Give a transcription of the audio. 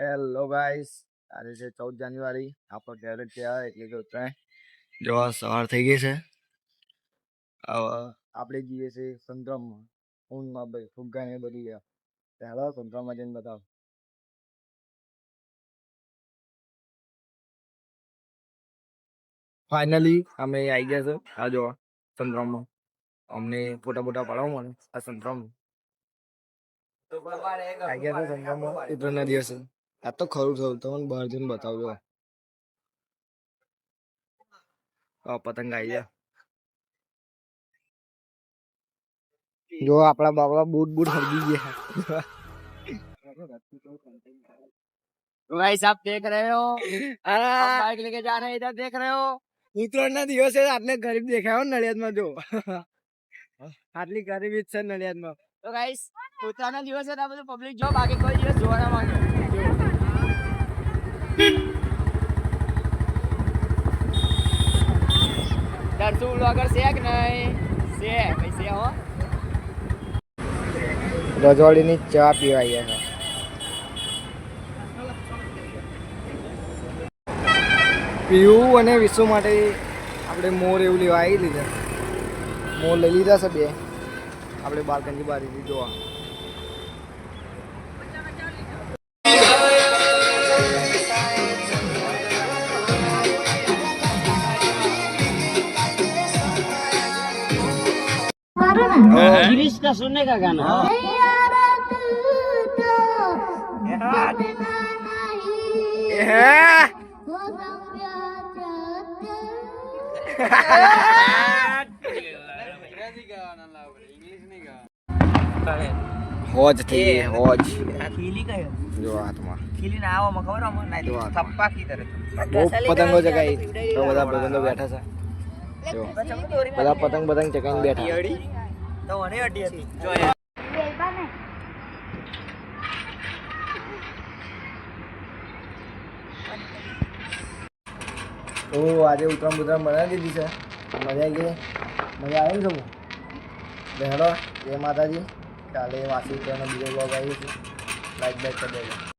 Hello guys तारीख है 14 जनवरी आपो डेरिटिया है एक जो तय जो सवार થઈ ગઈ છે હવે આપણે જીવે છે સંતરમ હું માં ફુગગાને બોલીયા તેરા સંતરમ મને बताओ ફાઇનલી અમે આઈ ગયા તો આ જો સંતરમમાં અમને પોટા મોટા પાડવા મળે આ સંતરમ તો બરબાદ હે આઈ ગયા સંતરમ આજના દિવસ આ તો ખરું જો તો મને બાર જન બતાવજો ઓ પતંગ આવી ગયો જો આપડા બાગમાં બૂટ બૂટ હરદી ગઈ છે તો ગાઈસ આપ દેખ રહે હો આ બાઈક લઈને જા રહે આ દેખ રહે હો ઉતરાના દિવસ છે આતને ગરીબ દેખાયો નળિયાદમાં જો આટલી ગરીબી છે નળિયાદમાં તો ગાઈસ પોતાના દિવસ છે આ બધું પબ્લિક જો બાકી કોઈ દિવસ જોવાનો નથી ડરસુ બ્લોગર છે કે નહીં છે ભાઈ છે હો રજવાડીની ચા પીવા આવ્યા છે પીવું અને વિશ્વ માટે આપણે મોર એવું લેવા આવી લીધા મોર લઈ લીધા છે બે આપણે બાલ્કનની બારી જોવા हाँ। हाँ, गिरीश का सुनने का गाना हाँ। हौज थे हौज खीली का है जो आत्मा खीली ना आओ मखौरा हम नहीं जो थप्पा की तरह वो पतंगो जगाई तो बड़ा पतंगो बैठा सा जो बड़ा पतंग पतंग चकाइन बैठा તો મને અડી હતી જોઈએ ઓ આજે ઉત્તરાયણ બુત્તરાયણ બનાવી દીધી છે મજા આવી ગઈ મજા આવે ને જવું બહેરો જય માતાજી કાલે વાસી ઉત્તરાયણનો બીજો બ્લોગ આવી છે લાઈક બેક કરી દેજો